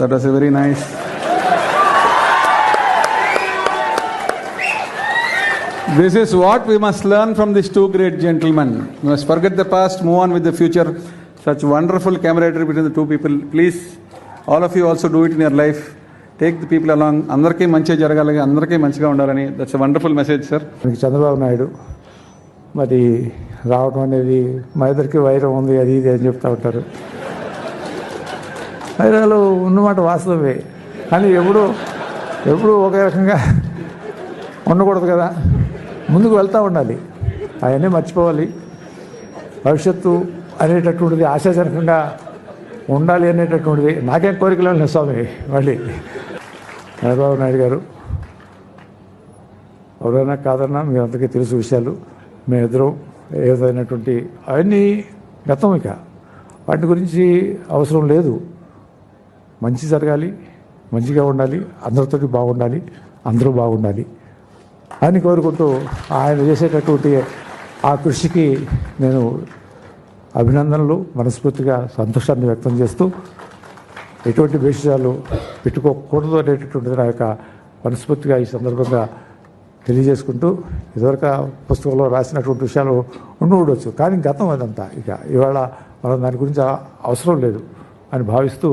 That was very nice this is what we must learn from this two great gentlemen you must forget the past move on with the future such wonderful camaraderie between the two people please all of you also do it in your life take the people along అందరికీ మంచిగా జరగాలి. అందరికీ మంచిగా ఉండాలని. That's wonderful message sir మీకు చంద్రబాబు నాయుడు మరి రావటం అనేది మా ఇద్దరికి వైరం ఉంది. అది ఇది అని చెప్తా ఉంటారు. వైరాలు ఉన్నమాట వాస్తవమే. కానీ ఎప్పుడు ఎప్పుడు ఒకే రకంగా ఉండకూడదు కదా. ముందుకు వెళ్తూ ఉండాలి. అవన్నీ మర్చిపోవాలి. భవిష్యత్తు అనేటటువంటిది ఆశాజనకంగా ఉండాలి అనేటటువంటిది నాకేం కోరికలు లేదు స్వామి మళ్ళీ. చంద్రబాబు నాయుడు గారు ఎవరైనా కాదన్నా మీ అందరికీ తెలుసు విషయాలు. మీ ఇద్దరు ఏదైనటువంటి అవన్నీ గతం ఇక. వాటి గురించి అవసరం లేదు. మంచి జరగాలి మంచిగా ఉండాలి అందరితో బాగుండాలి అందరూ బాగుండాలి అని కోరుకుంటూ ఆయన చేసేటటువంటి ఆ కృషికి నేను అభినందనలు మనస్ఫూర్తిగా సంతోషాన్ని వ్యక్తం చేస్తూ ఎటువంటి విషయాలు పెట్టుకోకూడదు అనేటటువంటిది నా యొక్క మనస్ఫూర్తిగా ఈ సందర్భంగా తెలియజేసుకుంటూ ఇదివరకు పుస్తకంలో రాసినటువంటి విషయాలు ఉండి ఉండవచ్చు కానీ గతం అదంతా ఇక ఇవాళ మనం దాని గురించి అవసరం లేదు అని భావిస్తూ